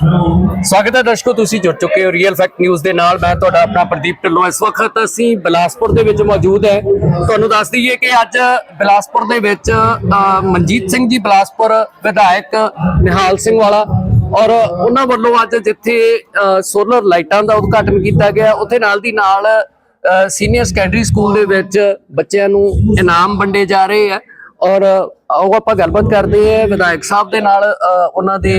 ਸਵਾਗਤ ਹੈ ਦਰਸ਼ਕੋ, ਤੁਸੀਂ ਜੁੜ ਚੁੱਕੇ ਹੋ ਰੀਅਲ ਫੈਕਟ ਨਿਊਜ਼ ਦੇ ਨਾਲ। ਮੈਂ ਤੁਹਾਡਾ ਆਪਣਾ ਪ੍ਰਦੀਪ ਢਿੱਲੋਂ। ਇਸ ਵਕਤ ਅਸੀਂ ਬਿਲਾਸਪੁਰ ਦੇ ਵਿੱਚ ਮੌਜੂਦ ਹੈ। ਤੁਹਾਨੂੰ ਦੱਸ ਦਈਏ ਕਿ ਅੱਜ ਬਿਲਾਸਪੁਰ ਦੇ ਵਿੱਚ ਮਨਜੀਤ ਸਿੰਘ ਜੀ ਬਿਲਾਸਪੁਰ ਵਿਧਾਇਕ ਨਿਹਾਲ ਸਿੰਘ ਵਾਲਾ ਔਰ ਉਹਨਾਂ ਵੱਲੋਂ ਅੱਜ ਜਿੱਥੇ ਸੋਲਰ ਲਾਈਟਾਂ ਦਾ ਉਦਘਾਟਨ ਕੀਤਾ ਗਿਆ, ਉੱਥੇ ਨਾਲ ਦੀ ਨਾਲ ਸੀਨੀਅਰ ਸੈਕੰਡਰੀ ਸਕੂਲ ਦੇ ਵਿੱਚ ਬੱਚਿਆਂ ਨੂੰ ਇਨਾਮ ਵੰਡੇ ਜਾ ਰਹੇ ਆ। ਔਰ ਆਓ ਆਪਾਂ ਗੱਲਬਾਤ ਕਰਦੇ ਹਾਂ ਵਿਧਾਇਕ ਸਾਹਿਬ ਦੇ ਨਾਲ ਉਹਨਾਂ ਦੇ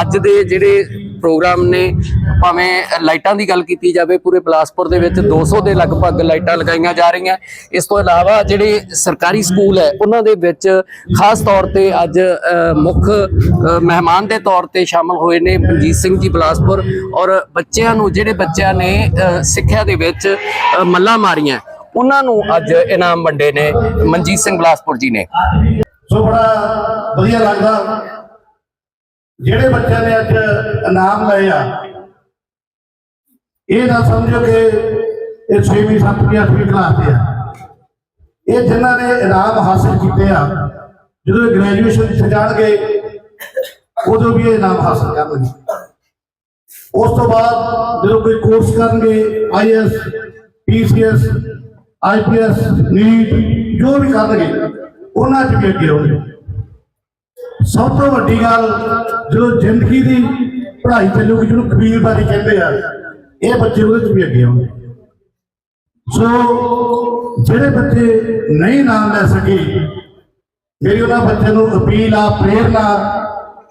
ਅੱਜ ਦੇ ਜਿਹੜੇ ਪ੍ਰੋਗਰਾਮ ਨੇ ਭਾਵੇਂ ਲਾਈਟਾਂ ਦੀ ਗੱਲ ਕੀਤੀ ਜਾਵੇ ਪੂਰੇ ਬਿਲਾਸਪੁਰ ਦੇ ਵਿੱਚ 200 ਦੇ ਲਗਭਗ ਲਾਈਟਾਂ ਲਗਾਈਆਂ ਜਾ ਰਹੀਆਂ। ਇਸ ਤੋਂ ਇਲਾਵਾ ਜਿਹੜੇ ਸਰਕਾਰੀ ਸਕੂਲ ਹੈ ਉਹਨਾਂ ਦੇ ਵਿੱਚ ਖਾਸ ਤੌਰ ਤੇ ਅੱਜ ਮੁੱਖ ਮਹਿਮਾਨ ਦੇ ਤੌਰ ਤੇ ਸ਼ਾਮਲ ਹੋਏ ਨੇ ਮਨਜੀਤ ਸਿੰਘ ਜੀ ਬਿਲਾਸਪੁਰ। ਔਰ ਬੱਚਿਆਂ ਨੂੰ ਜਿਹੜੇ ਬੱਚਿਆਂ ਨੇ ਸਿੱਖਿਆ ਦੇ ਵਿੱਚ ਅ, ਮੱਲਾਂ ਮਾਰੀਆਂ। ਉਹਨਾਂ ਨੂੰ ਅੱਜ ਇਨਾਮ ਵੰਡੇ ਨੇ, ਮਨਜੀਤ ਸਿੰਘ ਬਿਲਾਸਪੁਰ ਜੀ ਨੇ। ਸੋ ਬੜਾ ਵਧੀਆ ਲੱਗਦਾ, ਜਿਹੜੇ ਬੱਚਿਆਂ ਨੇ ਅੱਜ ਇਨਾਮ ਲਏ ਆ, ਇਹ ਨਾ ਸਮਝੋ ਕਿ ਇਹ 6ਵੀਂ 7ਵੀਂ 8ਵੀਂ ਕਲਾਸ ਦੇ ਆ। ਇਹ ਜਿਨ੍ਹਾਂ ਨੇ ਇਨਾਮ ਹਾਸਲ ਕੀਤੇ ਆ, ਜਦੋਂ ਗ੍ਰੈਜੂਏਸ਼ਨ ਚ ਜਾਣਗੇ, ਉਦੋਂ ਵੀ ਇਹ ਇਨਾਮ ਹਾਸਲ ਕਰਨਗੇ। ਉਸ ਤੋਂ ਬਾਅਦ ਜਦੋਂ ਕੋਈ ਕੋਰਸ ਕਰਨਗੇ ਆਈਐਸ ਪੀਸੀਐਸ ਆਈਪੀਐਸ ਨੀਟ ਜੋ ਵੀ ਕਰਨਗੇ, ਉਹਨਾਂ ਚ ਵੀ ਅੱਗੇ ਹੋਣਗੇ ਸਭ ਤੋਂ ਵੱਡੀ ਗੱਲ, ਜਦੋਂ ਜ਼ਿੰਦਗੀ ਦੀ ਪੜ੍ਹਾਈ ਚੱਲੂਗੀ, ਜਿਹਨੂੰ ਕਬੀਲਦਾਰੀ ਕਹਿੰਦੇ ਆ, ਇਹ ਬੱਚੇ ਉਹਦੇ ਚ ਵੀ ਅੱਗੇ ਹੋਣਗੇ ਸੋ, ਜਿਹੜੇ ਬੱਚੇ ਨਹੀਂ ਨਾਮ ਲੈ ਸਕੇ, ਮੇਰੀ ਉਹਨਾਂ ਬੱਚਿਆਂ ਨੂੰ ਅਪੀਲ ਆ ਪ੍ਰੇਰਨਾ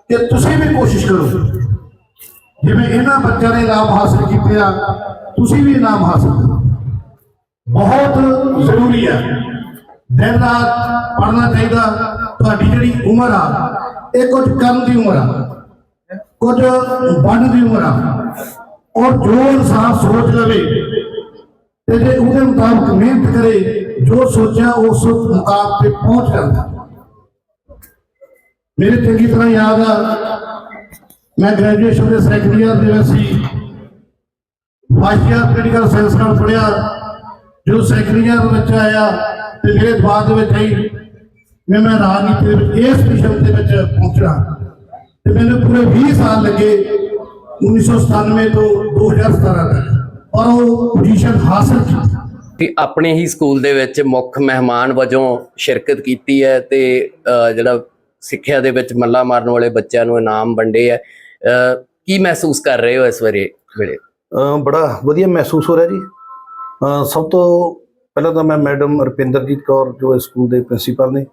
ਕਿ ਤੁਸੀਂ ਵੀ ਕੋਸ਼ਿਸ਼ ਕਰੋ। ਜਿਵੇਂ ਇਹਨਾਂ ਬੱਚਿਆਂ ਨੇ ਨਾਮ ਹਾਸਲ ਕੀਤੇ ਆ, ਤੁਸੀਂ ਵੀ ਨਾਮ ਹਾਸਲ ਕਰੋ। ਬਹੁਤ ਜ਼ਰੂਰੀ ਹੈ। ਦਿਨ ਰਾਤ ਪੜ੍ਹਨਾ ਚਾਹੀਦਾ। ਤੁਹਾਡੀ ਜਿਹੜੀ ਉਮਰ ਆ, ਇਹ ਕੁਝ ਕਰਨ ਦੀ ਉਮਰ ਆ, ਕੁਝ ਬਣਨ ਦੀ ਉਮਰ ਆ। ਔਰ ਜੋ ਇਨਸਾਨ ਸੋਚ ਲਵੇ ਤੇ ਜੇ ਉਹਦੇ ਮੁਤਾਬਕ ਮਿਹਨਤ ਕਰੇ, ਜੋ ਸੋਚਿਆ ਉਸ ਮੁਕਾਮ ਤੇ ਪਹੁੰਚ ਜਾਂਦਾ। ਮੇਰੇ ਚੰਗੀ ਤਰ੍ਹਾਂ ਯਾਦ ਆ, ਮੈਂ ਗ੍ਰੈਜੂਏਸ਼ਨ ਦੇ ਸੈਕੰਡ ਇਅਰ ਦੇ ਵਿੱਚ ਸੀ। ਫਸਟ ਇਅਰ ਪੋਲੀਟੀਕਲ ਸਾਇੰਸ ਨਾਲ ਪੜ੍ਹਿਆ। ਜਦੋਂ ਸੈਕੰਡ ਇਅਰ ਵਿੱਚ ਆਇਆ ਤੇ ਮੇਰੇ ਦਿਮਾਗ ਦੇ ਵਿੱਚ ਆਈ ਮੈਂ ਮੈਂ ਰਾਜਨੀਤੀ ਦੇ ਵਿੱਚ ਇਸ ਵਿਸ਼ੇ ਦੇ ਵਿੱਚ ਪਹੁੰਚਣਾ। ਤੇ ਮੈਨੂੰ ਪੂਰੇ 20 ਸਾਲ ਲੱਗੇ 1997 ਤੋਂ 2017 ਤੱਕ। ਪਰ ਉਹ ਪੋਜੀਸ਼ਨ ਹਾਸਲ ਕੀਤੀ। ਤੇ ਆਪਣੇ ਹੀ ਸਕੂਲ ਦੇ ਵਿੱਚ ਮੁੱਖ ਮਹਿਮਾਨ ਵਜੋਂ ਸ਼ਿਰਕਤ ਕੀਤੀ ਹੈ ਤੇ ਜਿਹੜਾ ਸਿੱਖਿਆ ਦੇ ਵਿੱਚ ਮੱਲਾ ਮਾਰਨ ਵਾਲੇ ਬੱਚਿਆਂ ਨੂੰ ਇਨਾਮ ਵੰਡੇ ਹੈ। ਕੀ ਮਹਿਸੂਸ ਕਰ ਰਹੇ ਹੋ ਇਸ ਵੇਲੇ? ਬੜਾ ਵਧੀਆ ਮਹਿਸੂਸ ਹੋ ਰਿਹਾ ਜੀ। ਸਭ ਤੋਂ ਪਹਿਲਾਂ ਤਾਂ ਮੈਂ ਮੈਡਮ ਰੁਪਿੰਦਰਜੀਤ ਕੌਰ, ਜੋ ਇਸ ਸਕੂਲ ਦੇ ਪ੍ਰਿੰਸੀਪਲ ਨੇ,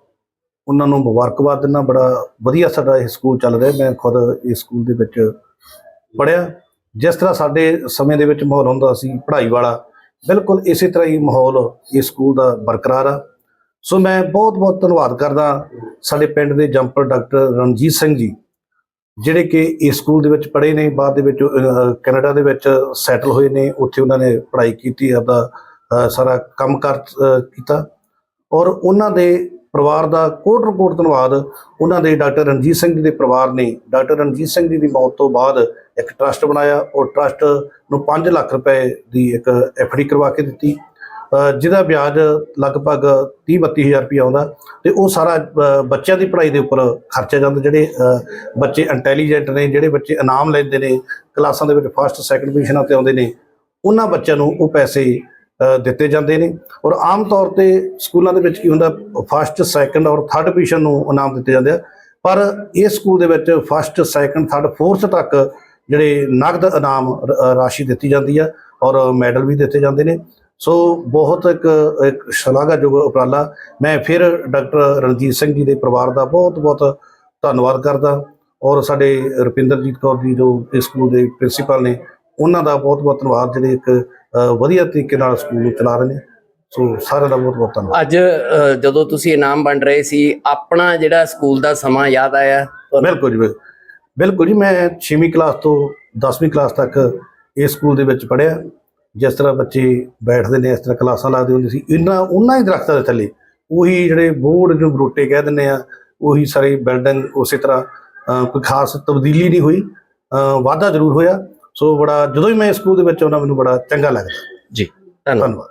ਉਹਨਾਂ ਨੂੰ ਮੁਬਾਰਕਬਾਦ ਦਿੰਦਾ। ਬੜਾ ਵਧੀਆ ਸਾਡਾ ਇਹ ਸਕੂਲ ਚੱਲ ਰਿਹਾ। ਮੈਂ ਖੁਦ ਇਸ ਸਕੂਲ ਦੇ ਵਿੱਚ ਪੜਿਆ ਜਿਸ ਤਰ੍ਹਾਂ ਸਾਡੇ ਸਮੇਂ ਦੇ ਵਿੱਚ ਮਾਹੌਲ ਹੁੰਦਾ ਸੀ, ਪੜ੍ਹਾਈ ਵਾਲਾ, ਬਿਲਕੁਲ ਇਸੇ ਤਰ੍ਹਾਂ ਹੀ ਮਾਹੌਲ ਇਸ ਸਕੂਲ ਦਾ ਬਰਕਰਾਰ ਆ। ਸੋ ਮੈਂ ਬਹੁਤ ਬਹੁਤ ਧੰਨਵਾਦ ਕਰਦਾ ਸਾਡੇ ਪਿੰਡ ਦੇ ਜੰਪਰ ਡਾਕਟਰ ਰਣਜੀਤ ਸਿੰਘ ਜੀ। ਜਿਹੜੇ ਕਿ ਇਸ ਸਕੂਲ ਦੇ ਵਿੱਚ ਪੜ੍ਹੇ ਨੇ, ਬਾਅਦ ਦੇ ਵਿੱਚ ਕੈਨੇਡਾ ਦੇ ਵਿੱਚ ਸੈਟਲ ਹੋਏ ਨੇ, ਉੱਥੇ ਉਹਨਾਂ ਨੇ ਪੜ੍ਹਾਈ ਕੀਤੀ, ਆਪਦਾ ਸਾਰਾ ਕੰਮ ਕਰ ਕੀਤਾ। ਔਰ ਉਹਨਾਂ ਦੇ ਪਰਿਵਾਰ ਦਾ ਕੋਟ ਰਿਪੋਰਟ ਧੰਨਵਾਦ, ਉਹਨਾਂ ਦੇ ਡਾਕਟਰ ਰਣਜੀਤ ਸਿੰਘ ਜੀ ਦੇ ਪਰਿਵਾਰ ਨੇ ਡਾਕਟਰ ਰਣਜੀਤ ਸਿੰਘ ਜੀ ਦੀ ਮੌਤ ਤੋਂ ਬਾਅਦ ਇੱਕ ਟਰਸਟ ਬਣਾਇਆ ਔਰ ਟਰਸਟ ਨੂੰ 5 ਲੱਖ ਰੁਪਏ ਦੀ ਇੱਕ ਐਫਡੀ ਕਰਵਾ ਕੇ ਦਿੱਤੀ। ਜਿਹਦਾ ਵਿਆਜ ਲਗਭਗ 30 32000 ਰੁਪਏ ਆਉਂਦਾ ਤੇ ਉਹ ਸਾਰਾ ਬੱਚਿਆਂ ਦੀ ਪੜ੍ਹਾਈ ਦੇ ਉੱਪਰ ਖਰਚਿਆ ਜਾਂਦਾ, ਜਿਹੜੇ ਬੱਚੇ ਇੰਟੈਲੀਜੈਂਟ ਨੇ, ਜਿਹੜੇ ਬੱਚੇ ਇਨਾਮ ਲੈਂਦੇ ਨੇ, ਕਲਾਸਾਂ ਦੇ ਵਿੱਚ ਫਸਟ ਸੈਕੰਡ ਪੋਜੀਸ਼ਨਾਂ ਤੇ ਆਉਂਦੇ ਨੇ, ਉਹਨਾਂ ਬੱਚਿਆਂ ਨੂੰ ਉਹ ਪੈਸੇ ਦਿੱਤੇ ਜਾਂਦੇ ਨੇ ਔਰ ਆਮ ਤੌਰ ਤੇ ਸਕੂਲਾਂ ਦੇ ਵਿੱਚ ਕੀ ਹੁੰਦਾ ਫਸਟ ਸੈਕੰਡ ਔਰ ਥਰਡ ਪੋਜੀਸ਼ਨ ਨੂੰ ਇਨਾਮ ਦਿੱਤੇ ਜਾਂਦੇ ਆ, ਪਰ ਇਸ ਸਕੂਲ ਦੇ ਵਿੱਚ ਫਸਟ ਸੈਕੰਡ ਥਰਡ ਫੋਰਥ ਤੱਕ ਜਿਹੜੇ ਨਗਦ ਇਨਾਮ ਰਾਸ਼ੀ ਦਿੱਤੀ ਜਾਂਦੀ ਆ ਔਰ ਮੈਡਲ ਵੀ ਦਿੱਤੇ ਜਾਂਦੇ ਨੇ ਸੋ ਬਹੁਤ ਇੱਕ ਇੱਕ ਸ਼ਲਾਘਾਯੋਗ ਉਪਰਾਲਾ। ਮੈਂ ਫਿਰ ਡਾਕਟਰ ਰਣਜੀਤ ਸਿੰਘ ਜੀ ਦੇ ਪਰਿਵਾਰ ਦਾ ਬਹੁਤ ਬਹੁਤ ਧੰਨਵਾਦ ਕਰਦਾ। ਔਰ ਸਾਡੇ ਰੁਪਿੰਦਰਜੀਤ ਕੌਰ ਜੀ ਜੋ ਇਸ ਸਕੂਲ ਦੇ ਪ੍ਰਿੰਸੀਪਲ ਨੇ ਉਹਨਾਂ ਦਾ ਬਹੁਤ ਬਹੁਤ ਧੰਨਵਾਦ ਜਿਹੜੇ ਇੱਕ ਵਧੀਆ ਤਰੀਕੇ ਨਾਲ ਸਕੂਲ ਨੂੰ ਚਲਾ ਰਹੇ ਨੇ। ਸੋ ਸਾਰਿਆਂ ਦਾ ਬਹੁਤ ਬਹੁਤ ਧੰਨਵਾਦ। ਅੱਜ ਜਦੋਂ ਤੁਸੀਂ ਇਨਾਮ ਵੰਡ ਰਹੇ ਸੀ ਆਪਣਾ ਜਿਹੜਾ ਸਕੂਲ ਦਾ ਸਮਾਂ ਯਾਦ ਆਇਆ? ਬਿਲਕੁਲ ਜੀ ਬਿਲ- ਬਿਲਕੁਲ ਜੀ ਮੈਂ 6ਵੀਂ ਕਲਾਸ ਤੋਂ 10ਵੀਂ ਕਲਾਸ ਤੱਕ ਇਸ ਸਕੂਲ ਦੇ ਵਿੱਚ ਪੜ੍ਹਿਆ। ਜਿਸ ਤਰ੍ਹਾਂ ਬੱਚੇ ਬੈਠਦੇ ਨੇ ਇਸ ਤਰ੍ਹਾਂ ਕਲਾਸਾਂ ਲੱਗਦੀ ਹੁੰਦੀ ਸੀ ਇਹਨਾਂ ਉਹਨਾਂ ਹੀ ਦਰਖਤਾਂ ਦੇ ਥੱਲੇ। ਉਹੀ ਜਿਹੜੇ ਬੋਰਡ ਨੂੰ ਬਰੋਟੇ ਕਹਿ ਦਿੰਦੇ ਆ ਉਹੀ ਸਾਰੀ ਬਿਲਡਿੰਗ ਉਸੇ ਤਰ੍ਹਾਂ ਕੋਈ ਖਾਸ ਤਬਦੀਲੀ ਨਹੀਂ ਹੋਈ। ਵਾਧਾ ਜ਼ਰੂਰ ਹੋਇਆ। ਸੋ ਬੜਾ ਜਦੋਂ ਹੀ ਮੈਂ ਸਕੂਲ ਦੇ ਵਿੱਚ ਆਉਣਾ ਮੈਨੂੰ ਬੜਾ ਚੰਗਾ ਲੱਗਦਾ। ਜੀ ਧੰਨਵਾਦ।